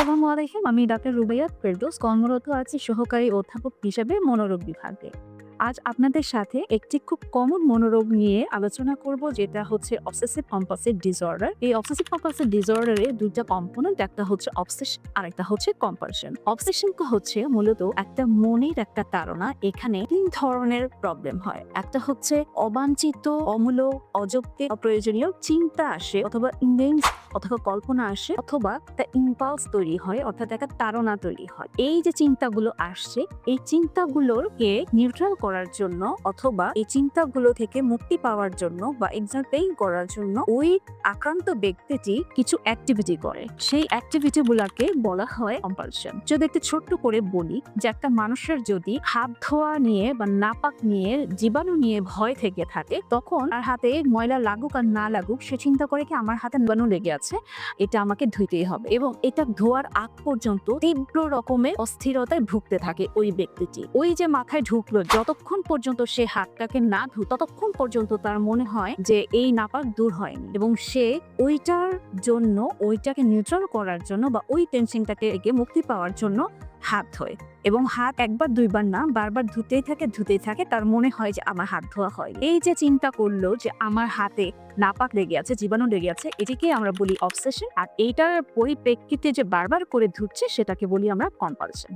আসসালামু আলাইকুম। আমি ডাক্তার রুবাইয়াত ফেরদোস। কর্মরত আছি সহকারী অধ্যাপক হিসেবে মনোরোগ বিভাগে। আজ আপনাদের সাথে একটি খুব কমন মনোরোগ নিয়ে আলোচনা করব, যেটা হচ্ছে অবসেসিভ কম্পালসিভ ডিসঅর্ডার এই অবসেসিভ কম্পালসিভ ডিসঅর্ডারে দুইটা কম্পোনেন্ট একটা হচ্ছে অবসেশন আর একটা হচ্ছে কম্পালশন অবসেশন হচ্ছে মূলত একটা মনের একটা তাড়না, এখানে তিন ধরনের প্রবলেম হয়। একটা হচ্ছে অবাঞ্ছিত, অমূলক, অযৌক্তিক, অপ্রয়োজনীয় চিন্তা আসে, অথবা ইমেন্স অথবা কল্পনা আসে, অথবা একটা ইম্পালস তৈরি হয়, অর্থাৎ একটা তাড়না তৈরি হয়। এই যে চিন্তাগুলো আসছে, এই চিন্তাগুলোকে নিউট্রাল করার জন্য অথবা এই চিন্তাগুলো থেকে মুক্তি পাওয়ার জন্য বা এক্সাম্পেল করার জন্য ওই আক্রান্ত ব্যক্তিটি কিছু অ্যাক্টিভিটি করে। সেই অ্যাক্টিভিটি গুলাকে বলা হয় কম্পালশন যদি একটু ছোট্ট করে বলি যে একটা মানুষের যদি হাত ধোয়া নিয়ে বা নাপাক নিয়ে, জীবাণু নিয়ে ভয় থেকে থাকে, তখন আর হাতে ময়লা লাগুক আর না লাগুক, সে চিন্তা করে কি আমার হাতে জীবাণু লেগে আছে, এটা আমাকে ধুইতেই হবে। এবং এটা ধোয়ার আগ পর্যন্ত তীব্র রকমের অস্থিরতায় ভুগতে থাকে ওই ব্যক্তিটি। ওই যে মাথায় ঢুকলো যতক্ষণ পর্যন্ত সে হাতটাকে না ধু ততক্ষণ পর্যন্ত তার মনে হয় যে এই নাপাক দূর হয়নি। এবং সে ওইটার জন্য, ওইটাকে নিউট্রাল করার জন্য বা ওই টেনশনটাকে একে মুক্তি পাওয়ার জন্য হাত ধোয়। এবং হাত একবার, দুইবার না, বারবার ধুতেই থাকে ধুতেই থাকে, তার মনে হয় যে আমার হাত ধোয়া হয় এই যে চিন্তা করল যে আমার হাতে নাপাক লেগে আছে, জীবাণু লেগে আছে, এটিকে আমরা বলি অবসেশন আর এইটার পরিপ্রেক্ষিতে যে বারবার করে ধুচ্ছে, সেটাকে বলি আমরা কম্পালশন